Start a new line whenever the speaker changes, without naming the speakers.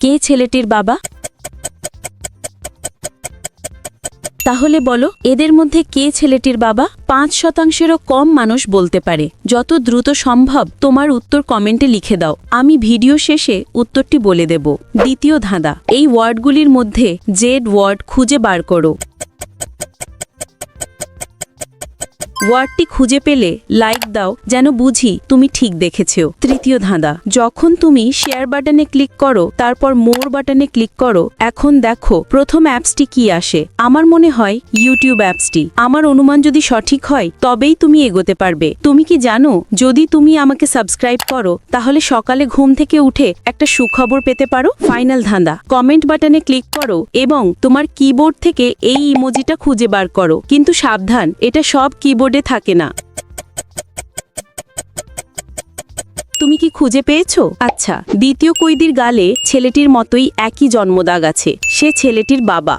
কে ছেলেটির বাবা? তাহলে বলো, এদের মধ্যে কে ছেলেটির বাবা? পাঁচ শতাংশেরও কম মানুষ বলতে পারে। যত দ্রুত সম্ভব তোমার উত্তর কমেন্টে লিখে দাও। আমি ভিডিও শেষে উত্তরটি বলে দেব। দ্বিতীয় ধাঁধা। এই ওয়ার্ডগুলির মধ্যে জেড ওয়ার্ড খুঁজে বার করো। ওয়ার্ডটি খুঁজে পেলে লাইক দাও যেন বুঝি তুমি ঠিক দেখেছ। তৃতীয় ধাঁধা, যখন তুমি শেয়ার বাটনে ক্লিক করো, তারপর মোর বাটনে ক্লিক করো, এখন দেখো প্রথম অ্যাপসটি কি আসে। আমার মনে হয় ইউটিউব অ্যাপসটি। আমার অনুমান যদি সঠিক হয়, তবেই তুমি এগোতে পারবে। তুমি কি জানো, যদি তুমি আমাকে সাবস্ক্রাইব করো, তাহলে সকালে ঘুম থেকে উঠে একটা সুখবর পেতে পারো? ফাইনাল ধাঁধা, কমেন্ট বাটনে ক্লিক করো এবং তোমার কিবোর্ড থেকে এই ইমোজিটা খুঁজে বার করো। কিন্তু সাবধান, এটা সব কিবোর্ডে থাকে না। তুমি কি খুঁজে পেয়েছ? আচ্ছা দ্বিতীয় কৈদির গালে ছেলেটির মতোই একই জন্মদাগ আছে। সে ছেলেটির বাবা।